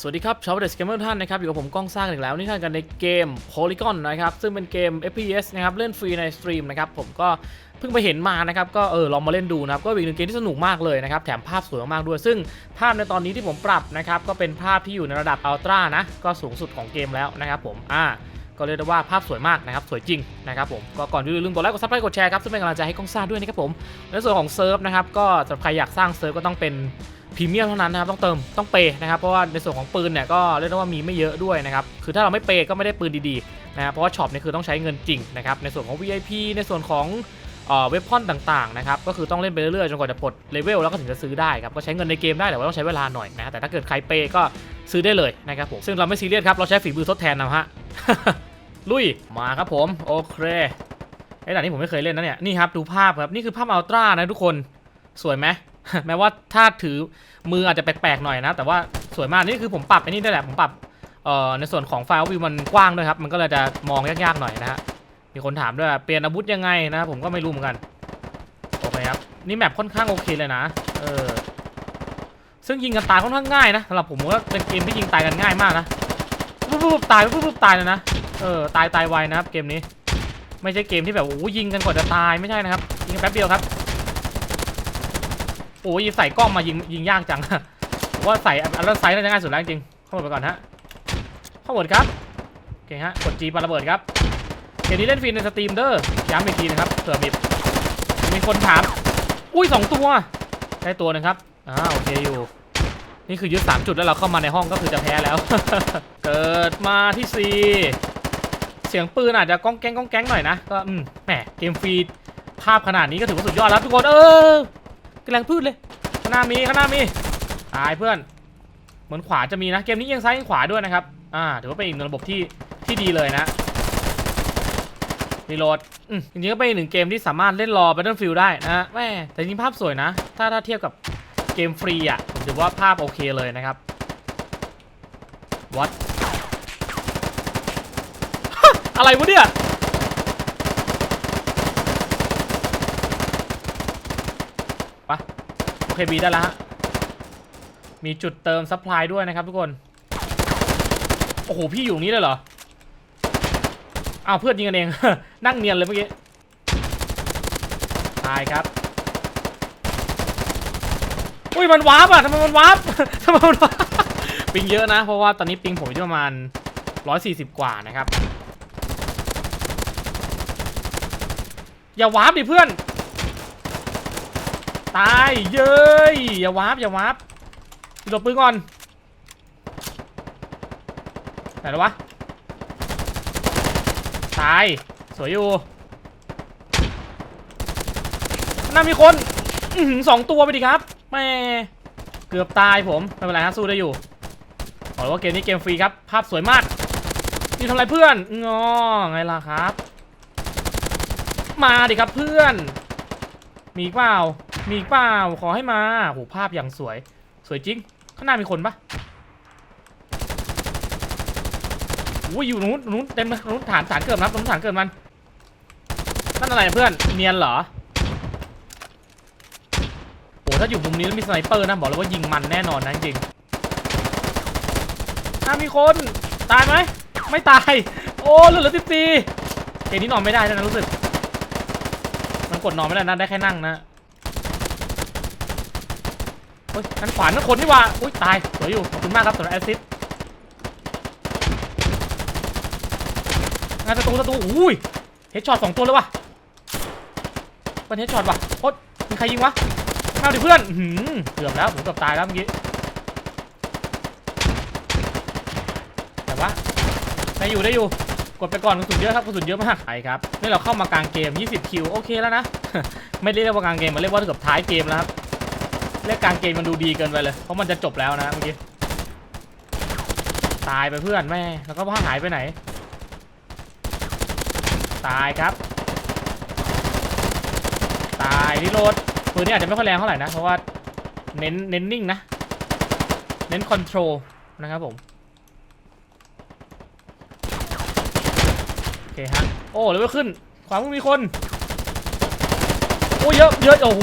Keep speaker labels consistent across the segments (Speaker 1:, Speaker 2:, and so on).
Speaker 1: สวัสดีครับชาวเดสเกมเมอร์ท่านนะครับ อยู่กับผมก้องสร้างอีกแล้ว นี่ท่านกันในเกม Polygon นะครับ ซึ่งเป็นเกม FPS นะครับ เล่นฟรีในสตรีมนะครับ ผมก็เพิ่งไปเห็นมานะครับ ก็เออลองมาเล่นดูนะครับ ก็เป็นอีกหนึ่งเกมที่สนุกมากเลยนะครับ แถมภาพสวยมากด้วย ซึ่งภาพในตอนนี้ที่ผมปรับนะครับ ก็เป็นภาพที่อยู่ในระดับอัลตร้านะ ก็สูงสุดของเกมแล้วนะครับผม อ่าก็เรียกได้ว่าภาพสวยมากนะครับ สวยจริงนะครับผมก็ก่อนอื่นอย่าลืมกดไลค์กดซับสไครต์กดแชร์ครับซึ่งเป็นกำลังใจให้ก้องซ่าด้วยนะครับผมในส่วนของเซิร์ฟนะครับก็สำหรับใครอยากสร้างเซิร์ฟก็ต้องเป็น พรีเมียมเท่านั้นนะครับต้องเติมต้องเปย์นะครับเพราะว่าในส่วนของปืนเนี่ยก็เรียกได้ว่ามีไม่เยอะด้วยนะครับคือถ้าเราไม่เปย์ก็ไม่ได้ปืนดีๆนะครับเพราะว่าช็อปเนี่ยคือต้องใช้เงินจริงนะครับในส่วนของ VIP ในส่วนของเอ่อเว็บพอนต่างๆนะครับก็คือต้องเล่นไปเรื่อยๆจนกว่าจะปลดเลเวลแล้วก็ถึงจะซื้อได้ครับก็ใช้เงินในเกมได้แต่ว่าต้องใช้เวลาหน่อยนะแต่ถ้าเกิดใครเปย์ก็ซื้อได้เลยนะครับผมซึ่งเราไม่ซีเรียสครับเราใช้ฝีมือทดแทนนะฮะลุยมาครับผมโอเคไอ้ด่านนี้ผมไม่เคยเล่นนะเนี่ยนี่ครับดูภาพครับนี่คือภาพอัลตร้านะทุกคนสวยไหม แม้ว่าถ้าถือมืออาจจะแปลกๆหน่อยนะ แต่ว่าสวยมากนี่คือผมปรับไอ้นี่ได้แหละผมปรับในส่วนของไฟล์วิวมันกว้างด้วยครับ มันก็เลยจะมองยากๆหน่อยนะฮะมีคนถามด้วยว่าเปลี่ยนอาวุธยังไงนะ ผมก็ไม่รู้เหมือนกันโอเคครับนี่แมปค่อนข้างโอเคเลยนะเออซึ่งยิงกันตายค่อนข้างง่ายนะสำหรับผมว่าเป็นเกมที่ยิงตายกันง่ายมากนะปุ๊บปุ๊บตายปุ๊บปุ๊บตายเลยนะเออตายตายไวนะครับเกมนี้ ไม่ใช่เกมที่แบบโอ้ยิงกันกว่าจะตายไม่ใช่นะครับยิงแป๊บเดียวครับ โอ้ยใส่กล้องมายิงยิงยากจังว่าใส่อัลเลอร์ไซส์น่าจะง่ายสุดแล้วจริงข้าหมดไปก่อนฮะข้าหมดครับโอเคฮะกด G ปาระเบิดครับเกมนี้เล่นฟรีในสตรีมเด้อย้ำอีกทีนะครับเผื่อมีมีคนถามอุ้ยสองตัวได้ตัวหนึงครับอ่าโอเคอยู่นี่คือยึด3จุดแล้วเราเข้ามาในห้องก็คือจะแพ้แล้ว เกิดมาที่ C เสียงปืนอาจจะก้องแก๊งก้องแก๊งหน่อยนะ ก็อืมแหมเกมฟรีภาพขนาดนี้ก็ถือว่าสุดยอดแล้วทุกคนเออ กำลังพืชเลย ข้างหน้ามีข้างหน้ามีตายเพื่อน เหมือนขวาจะมีนะเกมนี้เอียงซ้ายเอียงขวาด้วยนะครับ อ่าถือว่าเป็นอีกหนึ่งระบบที่ที่ดีเลยนะรีโหลดอืมจริงๆก็เป็นหนึ่งเกมที่สามารถเล่นรอ Battlefield ได้นะแม่แต่จริงๆภาพสวยนะ ถ้าถ้าเทียบกับเกมฟรีอะผมถือว่าภาพโอเคเลยนะครับวัดอะไรวะเนี่ย ปะโอ เคบีได้แล้วฮะ มีจุดเติมซัพพลายด้วยนะครับทุกคน โอ้โห พี่อยู่นี้เลยเหรอ อ้าวเพื่อนยิงกันเอง นั่งเนียนเลยเมื่อกี้ ตายครับ อุ้ยมันวาร์ปอะทำไมมันวาร์ปทำไมมันวาร์ปปิงเยอะนะ เพราะว่าตอนนี้ปิงผมอยู่ประมาณ 140 กว่านะครับ อย่าวาร์ปดิเพื่อน ตายเย้ยอย่าวาร์ปอย่าวาร์ปหลบปืนก่อนไหนแล้ววะตายสวยอยู่น่ามีคนอืสองตัวไปดิครับแม่เกือบตายผมไม่เป็นไรฮะสู้ได้อยู่บอกเลยว่าเกมนี้เกมฟรีครับ ภาพสวยมากนี่ทำไรเพื่อนงอไงล่ะครับ มาดิครับเพื่อน มีเปล่า มีอีกเปล่าขอให้มาโหภาพอย่างสวย สวยจริง ข้างหน้ามีคนปะอุ้ยอยู่นู้นนู้นเต็มเลยนู้นฐานฐานเกิดนะครับนู้นฐานเกิดมันนั่นอะไรเพื่อนเนียนเหรอโอ้ถ้าอยู่มุมนี้แล้วมีสไนเปอร์นะบอกเลยว่ายิงมันแน่นอนนะจริงถ้ามีคนตายไหมไม่ตาย โอ้เหลือๆสิบสี่เกมนี้นอนไม่ได้นะรู้สึก มันกดนอนไม่ได้นะได้แค่นั่งนะ ฮ้ยนั่นขวานนั่นคนนี่ว่าอุ้ยตายสวยอยู่ขอบคุณมากครับสำหรับแอสซิสงานประตูประตูอุ้ยเฮดช็อตสองตัวเลยว่ะเป็นเฮดช็อตว่ะโอ๊ยมีใครยิงวะเอาดิเพื่อนหือเกือบแล้วผมเกือบตายแล้วเมื่อกี้แต่ว่าได้อยู่ได้อยู่กดไปก่อนกระสุนเยอะครับกระสุนเยอะมากไปครับนี่เราเข้ามากลางเกม 20 คิวโอเคแล้วนะ ไม่ได้เรียกว่ากลางเกมมันเรียกว่าเกือบท้ายเกมแล้วครับ เรียกลางเกมมันดูดีเกินไปเลย เพราะมันจะจบแล้วนะเมื่อกี้ ตายไปเพื่อนแม่ แล้วก็ว่าหายไปไหน ตายครับ ตายรีโหลดปืนนี้อาจจะไม่ค่อยแรงเท่าไหร่นะ เพราะว่าเน้นเน้นนิ่งนะ เน้นคอนโทรลนะครับผมโอเคฮะ โอ้เลยว่าขึ้น ขวามือมีคน โอ้เยอะเยอะโอ้โห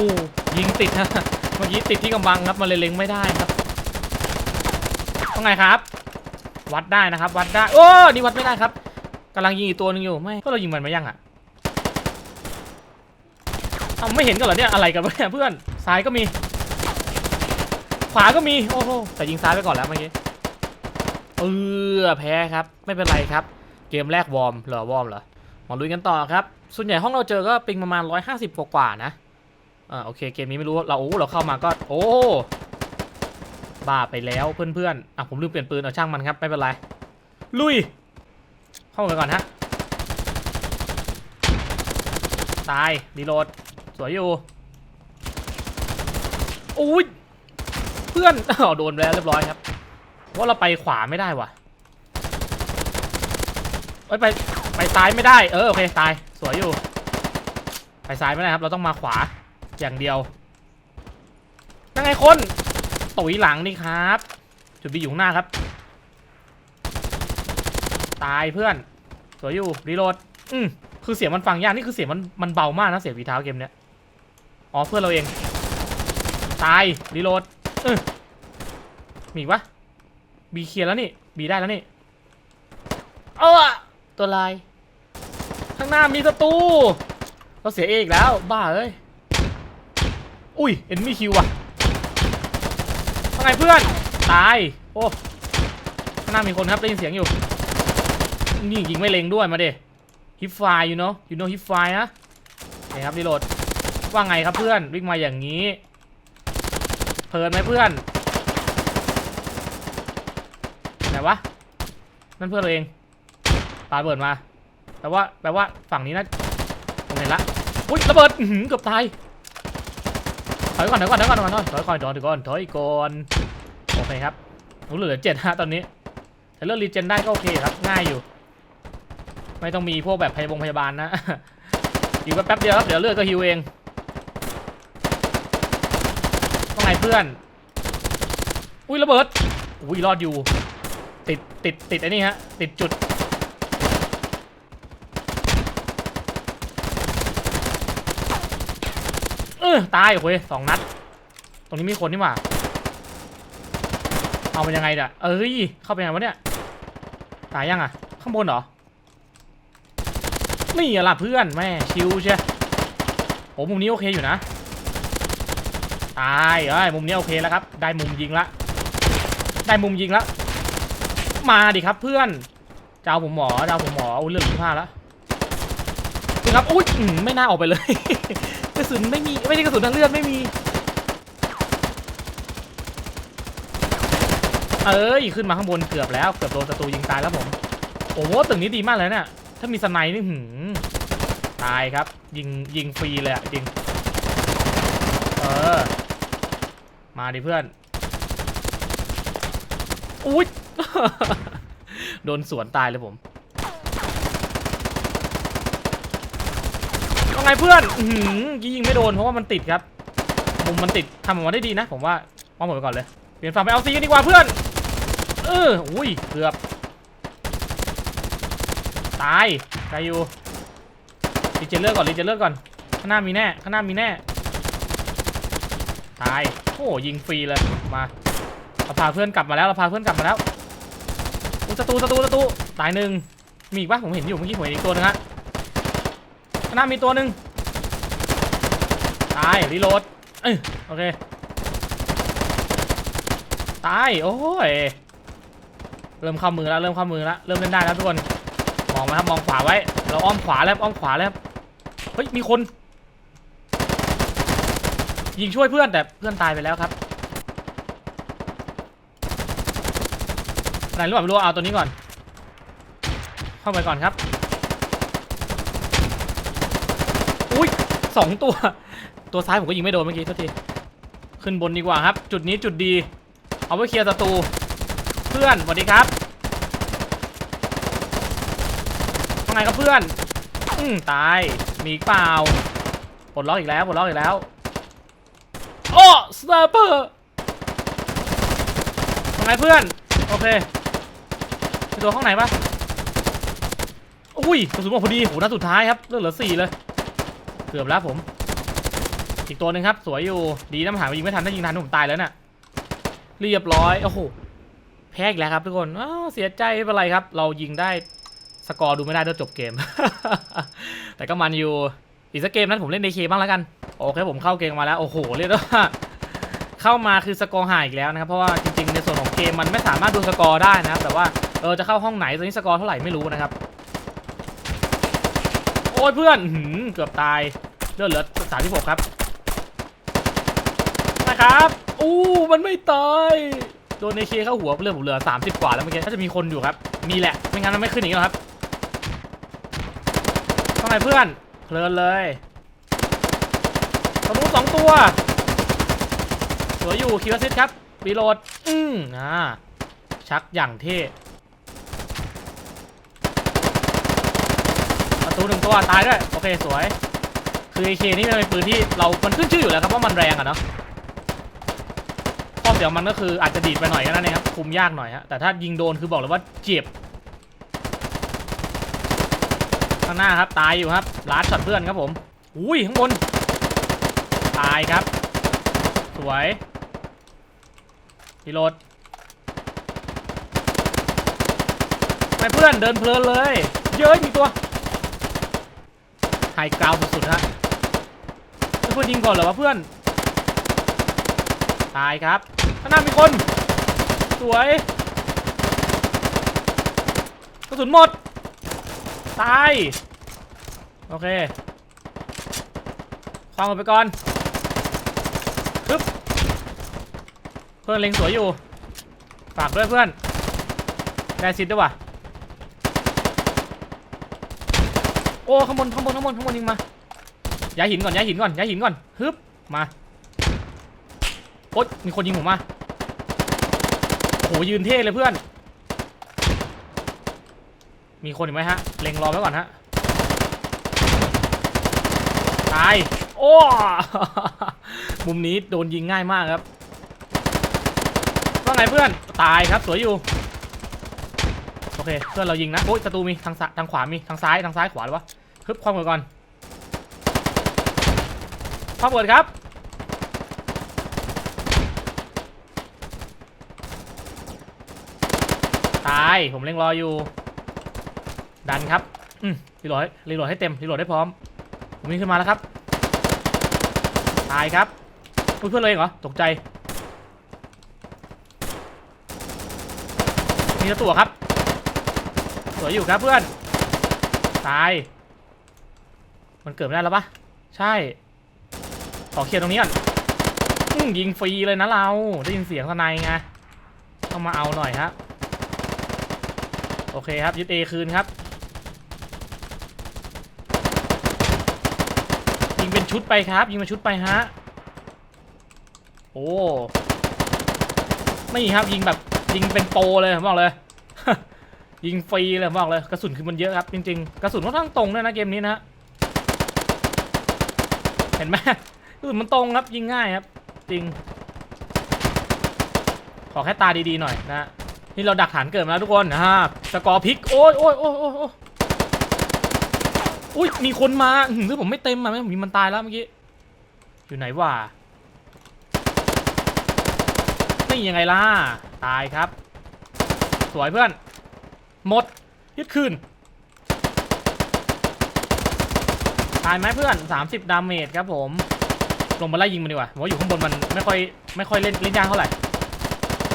Speaker 1: ยิงติดฮะ เมื่อกี้ติดที่กำบังครับมาเลยเล็งไม่ได้ครับว่าไงครับ วัดได้นะครับ วัดได้โอ้นี่วัดไม่ได้ครับกำลังยิงอีกตัวหนึงอยู่ไม่ก็เรายิงมันมายังอะเอาไม่เห็นกันเหรอเนี่ยอะไรกันเนี่ยเพื่อนซ้ายก็มี ขวาก็มีโอ้โหแต่ยิงซ้ายไปก่อนแล้วเมื่อกี้เออแพ้ครับไม่เป็นไรครับ เกมแรกวอร์มเหรอวอร์มเหรอมาลุยกันต่อครับ ส่วนใหญ่ห้องเราเจอก็ปิงประมาณ 150 กว่ากว่าๆนะ อ่าโอเคเกมนี้ไม่รู้เราโอ้เราเข้ามาก็ โอ้บ้าไปแล้วเพื่อนๆอะผมลืมเปลี่ยนปืนเอาช่างมันครับไม่เป็นไรลุย เข้ากันก่อนฮะตายรีโหลดสวยอยู่อุ้ยเพื่อนอ้าวโดนแล้วเรียบร้อยครับว่าเราไปขวาไม่ได้ว่ะเอ้ยไปไปซ้ายไม่ได้เออโอเคตายสวยอยู่ ไปซ้ายไม่ได้ครับ เราต้องมาขวา อย่างเดียวนั่งไงคนตุ๋ยหลังนี่ครับ จุดบีอยู่ข้างหน้าครับ ตายเพื่อน สวยอยู่รีโหลดอืมคือเสียงมันฟังยากนี่คือเสียงมันมันเบามากนะเสียงฝีเท้าเกมเนี้ยอ๋อเพื่อนเราเอง ตายรีโหลดเออมีอีกปะบีเคลียร์แล้วนี่บีได้แล้วนี่เออตัวลาย ข้างหน้ามีศัตรูเราเสียเอกแล้ว บ้าเอ้ย อุ้ยเอ็นมีคิวอะว่าไงเพื่อน ตาย โอ้ข้างหน้ามีคนครับได้ยินเสียงอยู่ นี่ยิงไม่เล็งด้วยมาเดฮิปไฟอยู่เนาะอยู่เนาะฮิปไฟนะนี่ครับรีโหลด ว่าไงครับเพื่อนวิ่งมาอย่างนี้ เพลินไหมเพื่อนไหนวะ นั่นเพื่อนเราเองปาเบิดมาแปลว่าแปลว่าฝั่งนี้นะผมเห็นละอุ้ยระเบิดเกือบตาย ถอยก่อนถอยก่อนถอยก่อนถอยก่อนถอยก่อนถอยก่อนถอยก่อนโอเคครับเหลือเจ็ดฮะตอนนี้แต่เลือกรีเจนได้ก็โอเคครับง่ายอยู่ ไม่ต้องมีพวกแบบพยาบงพยาบาลนะอยู่แป๊บเดียวครับเดี๋ยวเลือดก็ฮิวเองว่าไงเพื่อน อุ้ยระเบิดอุ้ยรอดอยู่ ติดติดติดไอ้นี่ฮะติดจุด เออตายโอ้ยสองนัด ตรงนี้มีคนนี่หว่า เอาเป็นยังไงเนี่ยเอ้ย เข้าไปยังไงวะเนี่ย ตายยังอะ ข้างบนเหรอ นี่อะล่ะเพื่อนแม่ชิวเชียโอ้มุมนี้โอเคอยู่นะ ตายเอ้ยมุมนี้โอเคแล้วครับ ได้มุมยิงละ ได้มุมยิงละ มาดิครับเพื่อนจะเอาผมหมอจะเอาผมหมออุ้เรื่องที่พลาดแล้วนี่ครับอุ้ยไม่น่าออกไปเลย กระสุนไม่มีไม่ใช่กระสุนทางเลือดไม่มี เอ้ยขึ้นมาข้างบนเกือบแล้วเกือบโดนศัตรูยิงตายแล้วผมโอ้โหตึกนี้ดีมากเลยเนี่ยถ้ามีสไนด์นี่หืมตายครับ ยิงยิงฟรีเลยอะจริงเออมาดิเพื่อนอุ้ยโดนสวนตายเลยผมว่า ไงเพื่อนอือหือยิงไม่โดนเพราะว่ามันติดครับมุมมันติดทำออกมาได้ดีนะ ผมว่ามองหมดไปก่อนเลยเปลี่ยนฝั่งไปเอาซีกันดีกว่าเพื่อน เอออุ้ยเกือบตายตายอยู่รีเจเลือดก่อนรีเจเลือดก่อนข้างหน้ามีแน่ข้างหน้ามีแน่ตายโอ้ยิงฟรีเลยมาเราพาเพื่อนกลับมาแล้วเราพาเพื่อนกลับมาแล้วอุ๊ยศัตรูศัตรูศัตรูตายหนึ่งมีอีกปะผมเห็นอยู่เมื่อกี้ผมเห็นอีกตัวหนึงฮะ หน้ามีตัวหนึ่งตายรีโหลดเอ้ยโอเค ตาย โอ้ย เริ่มเข้ามือแล้ว เริ่มเข้ามือแล้ว เริ่มเล่นได้แล้วทุกคน มองไหมครับ มองขวาไว้ เราอ้อมขวาแล้ว อ้อมขวาแล้ว เฮ้ย มีคน ยิงช่วยเพื่อนแต่เพื่อนตายไปแล้วครับไหนรู้ป่ะไม่รู้ เอาตัวนี้ก่อน เข้าไปก่อนครับ อุ้ย สองตัว ตัวซ้ายผมก็ยิงไม่โดนเมื่อกี้โทษทีขึ้นบนดีกว่าครับ จุดนี้จุดดี เอาไว้เคลียร์ศัตรูเพื่อนสวัสดีครับว่าไงครับเพื่อนอืมตายมีเปล่าปลดล็อกอีกแล้วปลดล็อกอีกแล้วโอ้สไนเปอร์ว่าไงเพื่อน โอเคมีตัวข้างไหนปะอุ้ยกระสุนหมดพอดีโหนัดสุดท้ายครับเลือดเหลือสี่เลย กือบแล้วผม อีกตัวหนึ่งครับสวยอยู่ ดีนะมนหายิงไม่ทันถ้ายิงทันผมตายแล้วน่ะ เรียบร้อย โอ้โห แพ้อีกแล้วครับทุกคนอ้าวเสียใจไม่เป็นไรครับ เรายิงได้สกอร์ดูไม่ได้ด้วยจบเกม แต่ก็มันอยู่ อีกสักเกมนั้นผมเล่นในเคบ้างแล้วกัน โอเคผมเข้าเกมมาแล้ว โอ้โห เรียกได้ว่าเข้ามาคือสกอร์หางอีกแล้วนะครับ เพราะว่าจริงๆ ในส่วนของเกมมันไม่สามารถดูสกอร์ได้นะครับ แต่ว่าเออจะเข้าห้องไหนตอนนี้สกอร์เท่าไหร่ไม่รู้นะครับ ยเพื่อนหือเกือบตายเลือดเหลือสามที่หกครับนะครับอู้มันไม่ตายโดนในเคเข้าหัวเลือดผมเหลือ30กว่าแล้วเมื่อกี้ถ้าจะมีคนอยู่ครับมีแหละไม่งั้นมันไม่ขึ้นอย่างนี้หรอกครับว่าไงเพื่อนเพลินเลยสมุนสองตัวสวยอยู่คิวซิตครับรีโหลดอืมอ่าชักอย่างเท่ ประ ตูหนึ่งตัวตายด้วยโอเคสวย คือ AK นี่มันเป็นปืนที่เรา มันขึ้นชื่ออยู่แล้วครับว่ามันแรงอะเนาะข้อเสียมันก็คืออาจจะดีดไปหน่อยก็นั่นเองครับคุมยากหน่อยฮะแต่ถ้ายิงโดนคือบอกเลยว่าเจ็บข้างหน้าครับตายอยู่ครับลาดช็อตเพื่อนครับผมอุ้ยข้างบนตายครับ สวยรีโหลดไม่เพื่อนเดินเพลินเลย เยอะมีตัว ไฮกราวสุดๆฮะเพื่อนยิงก่อนเหรอวะเพื่อน ตายครับข้างหน้ามีคน สวยกระสุนหมด ตาย โอเคควางออกไปก่อนปึ๊บเพื่อนเล็งสวยอยู่ ฝากด้วยเพื่อน ได้ซิดด้วยว่ะ โอ้ข้างบนข้างบนข้างบนข้างบนยิงมาย้ายหินก่อนย้ายหินก่อนย้ายหินก่อนฮึบมาโอ๊ยมีคนยิงผมมาโอ้โหยืนเท่เลยเพื่อน มีคนอีกไหมฮะเล็งรอไว้ก่อนฮะตายโอ้มุมนี้โดนยิงง่ายมากครับว่าไงเพื่อนตายครับสวยอยู่ โอเคเพื่อนเรายิงนะโอ๊ยศัตรูมีทางซ้ายทางขวามีทางซ้ายทางซ้ายขวาหรือวะฮึบความเปิดก่อนความเปิดครับตายผมเล็งรออยู่ ดันครับอืมรีโหลดรีโหลดให้เต็มรีโหลดให้พร้อม ผมวิ่งขึ้นมาแล้วครับ ตายครับเพื่อนเลยเหรอตกใจมีตัวครับ สวยอยู่ครับเพื่อน ตาย มันเกิดไม่ได้แล้วปะใช่ ขอเคลียร์ตรงนี้ก่อนยิงฟรีเลยนะเรา ได้ยินเสียงสนายไงต้องมาเอาหน่อยฮะโอเคครับยึด A คืนครับยิงเป็นชุดไปครับ ยิงเป็นชุดไปฮะ โอ้ ไม่ครับยิงแบบยิงเป็นโปเลยผมบอกเลย ยิงฟรีเลยบอกเลยกระสุนคือมันเยอะครับจริงๆ กระสุนค่อนข้างตรงด้วยนะเกมนี้นะเห็นไหมกระสุนมันตรงครับยิงง่ายครับ จริง ขอแค่ตาดีๆหน่อยนะฮะนี่เราดักฐานเกิดมาแล้วทุกคนนะฮะสกอร์พลิกโอ้ยโอ้ยโอ้ยโอ้ยโอ้ยอุ้ยมีคนมาอื้อหือผมไม่เต็มอะไม่ผมยิงมันตายแล้วเมื่อกี้อยู่ไหนวะนี่ยังไงล่ะตายครับ สวยเพื่อน หมด ยึดคืน ตายไหมเพื่อน 30 ดาเมจครับผม ลงมาไล่ยิงมันดีกว่าผมว่าอยู่ข้างบนมันไม่ค่อยไม่ค่อยเล่นเล่นยากเท่าไหร่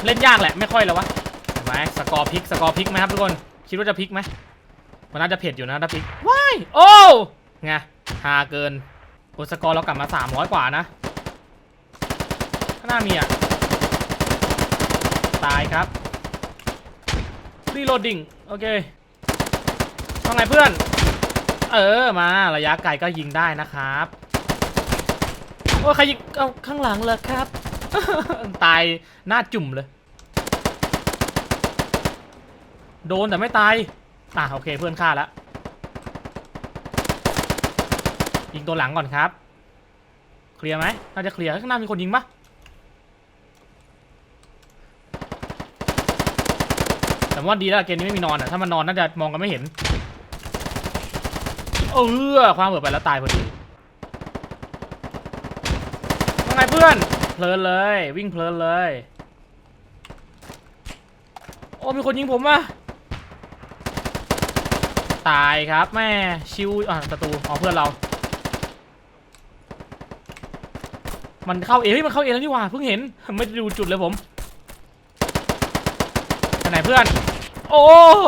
Speaker 1: เล่นยากแหละไม่ค่อยแล้ววะเห็นไหมสกอร์พลิกสกอร์พลิกไหมครับทุกคน คิดว่าจะพลิกไหมมันน่าจะเผ็ดอยู่นะถ้าพลิกว้ายโอ้ไงฮาเกินโอสกอร์เรากลับมา 300 กว่านะข้างหน้ามีอะตายครับ รีโหลดดิ้งโอเคว่าไงเพื่อน เออมาระยะไกลก็ยิงได้นะครับโอ้ใครยิงเอาข้างหลังเลยครับ ตายหน้าจุ่มเลย โดนแต่ไม่ตายอะโอเคเพื่อนฆ่าแล้วยิงตัวหลังก่อนครับ เคลียร์ไหมน่าจะเคลียร์ข้างหน้ามีคนยิงปะ แต่ว่าดีแล้วเกมนี้ไม่มีนอนอะถ้ามันนอนน่าจะมองกันไม่เห็นเออความเบิดไปแล้วตายพอดีว่าไงเพื่อนเพลินเลย วิ่งเพลินเลยโอ้มีคนยิงผมว่ะตายครับแม่ชิวอะศัตรูอ๋อเพื่อนเรา มันเข้าเอเฮ้ยมันเข้าเอแล้วนี่หว่าเพิ่งเห็นไม่ดูจุดเลยผม เพื่อน โอ้โห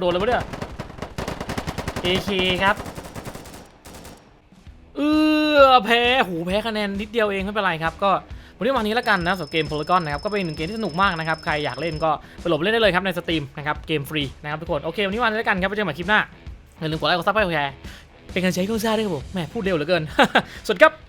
Speaker 1: โดนเลยปะเนี่ย AK ครับเออแพ้หูแพ้คะแนนนิดเดียวเองไม่เป็นไรครับ ก็วันนี้วันนี้แล้วกันนะสำหรับเกม Polygon นะครับ ก็เป็นหนึ่งเกมที่สนุกมากนะครับ ใครอยากเล่นก็ไปโหลดเล่นได้เลยครับในสตรีมนะครับ เกมฟรีนะครับทุกคน โอเค วันนี้วันนี้แล้วกันครับไปเจอกันใหม่คลิปหน้าอย่าลืมกดไลค์กดซับสไครต์กดแชร์เป็นกำลังใจให้ข้างซ่าด้วยครับผมแหมพูดเร็วเหลือเกิน สวัสดีครับ